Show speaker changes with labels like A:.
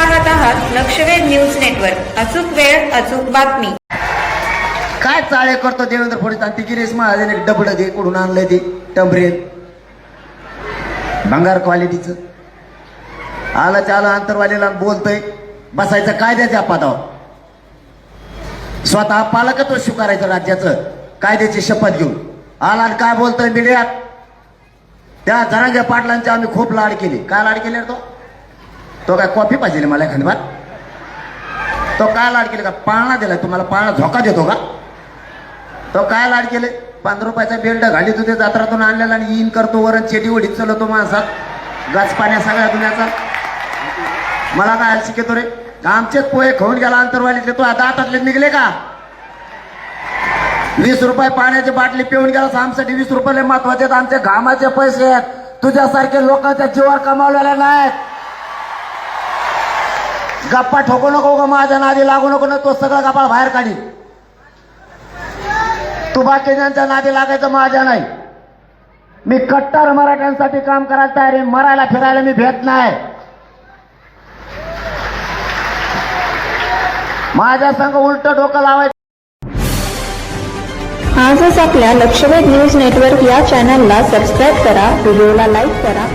A: लक्षवेध news network. अचूक वेळ अचूक बातमी.
B: काय चाळे करतो देवेंद्र फडणवीस? आणि ती गिरीश महाजन एक डबड दे कुठून आणलंय ते? टंबरेल. भंगार क्वालिटीचं आलं चालं अंतरवालीला बोलतोय. बसायचं कायद्याच्या पदावर स्वतः पालकत्व स्वीकारायचं राज्याचं. कायद्याची शपथ घेऊन. आला आणि काय बोलतोय मीडियात? त्या जरांगे पाटलांचे आम्ही खूप लाड केली. काय लाड केले तो? तो काय कॉफी पाहिजे मला खंडबात तो काय लाड केले का? पाळणा दिला तुम्हाला पाळणा झोका देतो का? तो काय लाड केले? पंधरा रुपयाचा बेल्ट घाली तुझे जात्रातून आणलेला आणि इन करतो वरण चेटी ओढीत चालवतो माणसात. गच पाण्या सगळ्या दुनियाचा. मला काय शिकतो रे? आमचेच पोहे खाऊन गेला अंतरवालीतले तो आता हातातले निघले का? वीस रुपये पाण्याची बाटली पिऊन गेला. आमसाठी वीस रुपये महत्त्वाचे आहेत. आमचे घामाचे पैसे आहेत. तुझ्यासारखे लोकांच्या जीवावर कमावलेले नाहीत. गप्पा ठोकू नको ग माझ्या नादी लागू नको ना तो सगळा गप्पा बाहेर काढी तू बाकीच्यांच्या नादी लागायचं माझ्या नाही. मी कट्टर मराठ्यांसाठी काम करायला तयार आहे मरायला फिरायला मी भेट नाही. माझ्या संग उलट डोकं लावायचं.
C: आजच आपल्या लक्षवेध न्यूज नेटवर्क या चॅनलला सबस्क्राईब करा व्हिडिओला लाईक करा.